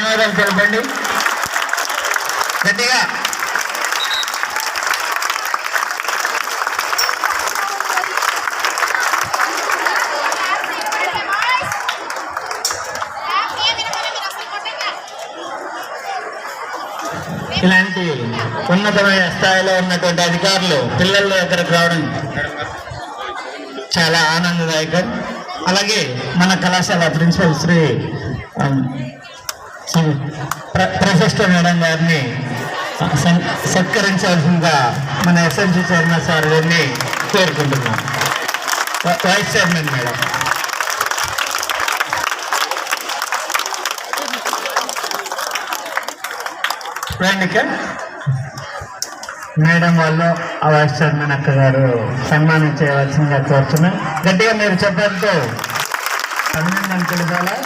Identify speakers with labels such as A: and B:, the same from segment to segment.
A: ధన్యవాదాలు తెలపండి గట్టిగా. ఇలాంటి ఉన్నతమైన స్థాయిలో ఉన్నటువంటి అధికారులు పిల్లలు దగ్గరకు రావడం చాలా ఆనందదాయకం. అలాగే మన కళాశాల ప్రిన్సిపల్ శ్రీ ప్రశస్త మేడం గారిని సత్కరించాల్సిందిగా మన ఎస్ఎంసీ చైర్మన్ సార్ గారిని కోరుకుంటున్నాం. Vice chairman madam. Vendika madam వాళ్ళు ఆ వైస్ చైర్మన్ అక్క గారు సన్మానం చేయవలసిందిగా కోరుతున్నాం. గట్టిగా మీరు చెప్పడంతో అభినందన తెలుసాలా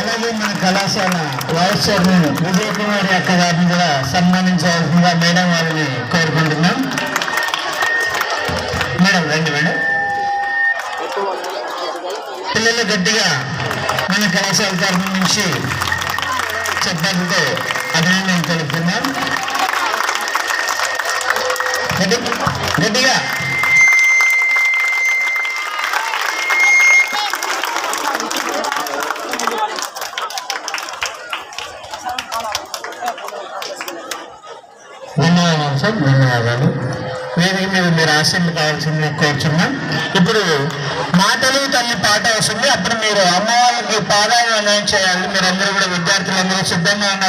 A: అలాగే మన కళాశాల వైస్ చైర్మన్ విజయ్ కుమార్ అక్క గారిని కూడా సన్మానించవలసిందిగా మేడం వారిని కోరుకుంటున్నాం. మేడం రండి మేడం. పిల్లలు గట్టిగా మన కళాశాల తరఫు నుంచి చెప్పడంతో ధన్యవాదాలు సార్ ధన్యవాదాలు వేదిక మీద మీరు ఆశీర్లు కావాల్సింది కోరుచున్నాం. ఇప్పుడు మాటలు తల్లి పాట వస్తుంది. అప్పుడు మీరు అమ్మ వాళ్ళకి పాదాలు అన్వయం చేయాలి మీరందరూ కూడా విద్యార్థులందరూ సిద్ధంగా ఉన్నారు.